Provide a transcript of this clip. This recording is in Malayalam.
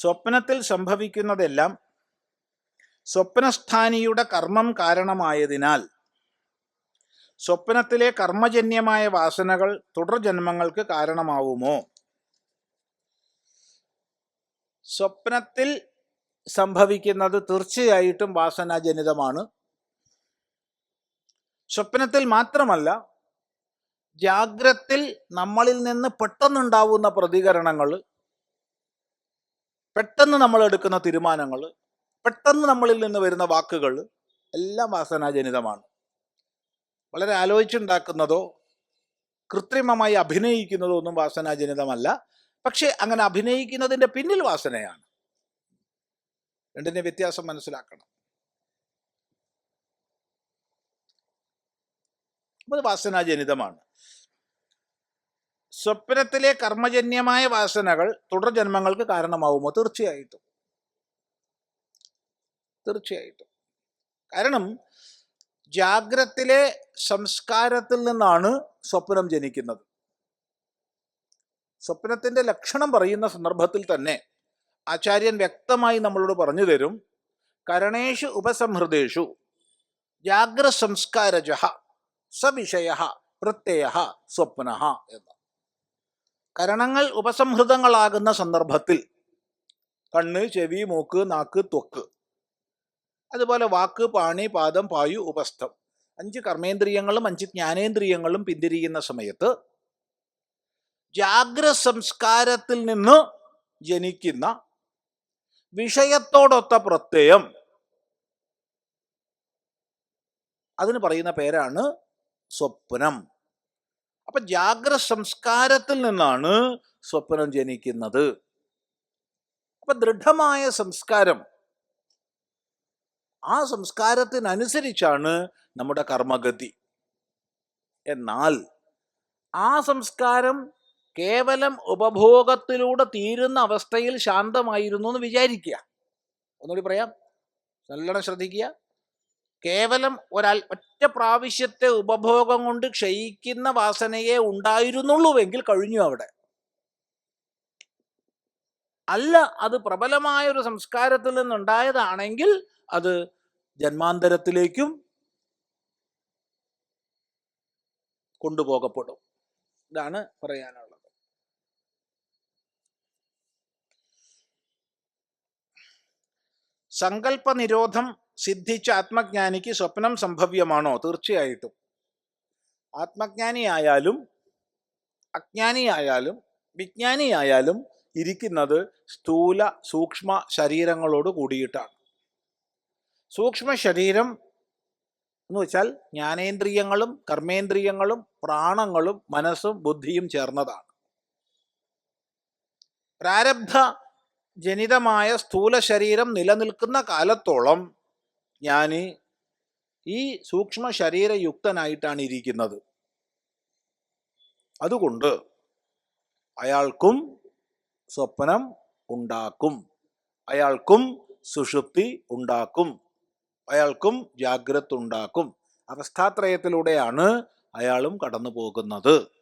സ്വപ്നത്തിൽ സംഭവിക്കുന്നതെല്ലാം സ്വപ്നസ്ഥാനിയുടെ കർമ്മം കാരണമായതിനാൽ സ്വപ്നത്തിലെ കർമ്മജന്യമായ വാസനകൾ തുടർജന്മങ്ങൾക്ക് കാരണമാവുമോ? സ്വപ്നത്തിൽ സംഭവിക്കുന്നത് തീർച്ചയായിട്ടും വാസനാജനിതമാണ്. സ്വപ്നത്തിൽ മാത്രമല്ല ജാഗ്രത്തിൽ നമ്മളിൽ നിന്ന് പെട്ടെന്നുണ്ടാവുന്ന പ്രതികരണങ്ങൾ പെട്ടെന്ന് നമ്മൾ എടുക്കുന്ന തീരുമാനങ്ങൾ പെട്ടെന്ന് നമ്മളിൽ നിന്ന് വരുന്ന വാക്കുകൾ എല്ലാം വാസനാജനിതമാണ്. വളരെ ആലോചിച്ചുണ്ടാക്കുന്നതോ കൃത്രിമമായി അഭിനയിക്കുന്നതോ ഒന്നും വാസനാജനിതമല്ല. പക്ഷേ അങ്ങനെ അഭിനയിക്കുന്നതിന്റെ പിന്നിൽ വാസനയാണ്. രണ്ടിന്റെ വ്യത്യാസം മനസ്സിലാക്കണം. അപ്പോൾ വാസനാജനിതമാണ്. സ്വപ്നത്തിലെ കർമ്മജന്യമായ വാസനകൾ തുടർ ജന്മങ്ങൾക്ക് കാരണമാവുമോ? തീർച്ചയായിട്ടും. തീർച്ചയായിട്ടും. കാരണം ജാഗ്രത്തിലെ സംസ്കാരത്തിൽ നിന്നാണ് സ്വപ്നം ജനിക്കുന്നത്. സ്വപ്നത്തിന്റെ ലക്ഷണം പറയുന്ന സന്ദർഭത്തിൽ തന്നെ ആചാര്യൻ വ്യക്തമായി നമ്മളോട് പറഞ്ഞു തരും കരണേഷു ഉപസംഹൃതേഷു ജാഗ്ര സംസ്കാരജ സവിഷയ പ്രത്യയ സ്വപ്ന എന്ന്. കരണങ്ങൾ ഉപസംഹൃതങ്ങളാകുന്ന സന്ദർഭത്തിൽ കണ്ണ് ചെവി മൂക്ക് നാക്ക് ത്വക്ക്. അതുപോലെ വാക്ക് പാണി പാദം പായു ഉപസ്ഥം. അഞ്ച് കർമ്മേന്ദ്രിയങ്ങളും അഞ്ച് ജ്ഞാനേന്ദ്രിയങ്ങളും പിന്തിരിയുന്ന സമയത്ത് ജാഗ്ര സംസ്കാരത്തിൽ നിന്ന് ജനിക്കുന്ന വിഷയത്തോടൊത്ത പ്രത്യയം അതിന് പറയുന്ന പേരാണ് സ്വപ്നം. അപ്പൊ ജാഗ്ര സംസ്കാരത്തിൽ നിന്നാണ് സ്വപ്നം ജനിക്കുന്നത്. അപ്പൊ ദൃഢമായ സംസ്കാരം. ആ സംസ്കാരത്തിനനുസരിച്ചാണ് നമ്മുടെ കർമ്മഗതി. എന്നാൽ ആ സംസ്കാരം കേവലം ഉപഭോഗത്തിലൂടെ തീരുന്ന അവസ്ഥയിൽ ശാന്തമായിരുന്നു എന്ന് വിചാരിക്കുക. ഒന്നുകൂടി പറയാം. നല്ലോണം ശ്രദ്ധിക്കുക. കേവലം ഒരാൾ ഒറ്റ പ്രാവശ്യത്തെ ഉപഭോഗം കൊണ്ട് ക്ഷയിക്കുന്ന വാസനയെ ഉണ്ടായിരുന്നുള്ളൂവെങ്കിൽ കഴിഞ്ഞു അവിടെ. അല്ല അത് പ്രബലമായ ഒരു സംസ്കാരത്തിൽ നിന്നുണ്ടായതാണെങ്കിൽ അത് ജന്മാന്തരത്തിലേക്കും കൊണ്ടുപോകപ്പെടും. ഇതാണ് പറയാനുള്ളത്. സങ്കല്പ നിരോധം സിദ്ധിച്ച ആത്മജ്ഞാനിക്ക് സ്വപ്നം സംഭവ്യമാണോ? തീർച്ചയായിട്ടും. ആത്മജ്ഞാനിയായാലും അജ്ഞാനിയായാലും വിജ്ഞാനിയായാലും ഇരിക്കുന്നത് സ്ഥൂല സൂക്ഷ്മ ശരീരങ്ങളോട് കൂടിയിട്ടാണ്. സൂക്ഷ്മ ശരീരം എന്ന് വെച്ചാൽ ജ്ഞാനേന്ദ്രിയങ്ങളും കർമ്മേന്ദ്രിയങ്ങളും പ്രാണങ്ങളും മനസ്സും ബുദ്ധിയും ചേർന്നതാണ്. പ്രാരബ്ധ ജനിതമായ സ്ഥൂല ശരീരം നിലനിൽക്കുന്ന കാലത്തോളം ഞാൻ ഈ സൂക്ഷ്മ ശരീരയുക്തനായിട്ടാണ് ഇരിക്കുന്നത്. അതുകൊണ്ട് അയാൾക്കും സ്വപ്നം ഉണ്ടാക്കും. അയാൾക്കും സുഷുപ്തി ഉണ്ടാക്കും. അയാൾക്കും ജാഗ്രത ഉണ്ടാക്കും. അവസ്ഥാത്രയത്തിലൂടെയാണ് അയാളും കടന്നു പോകുന്നത്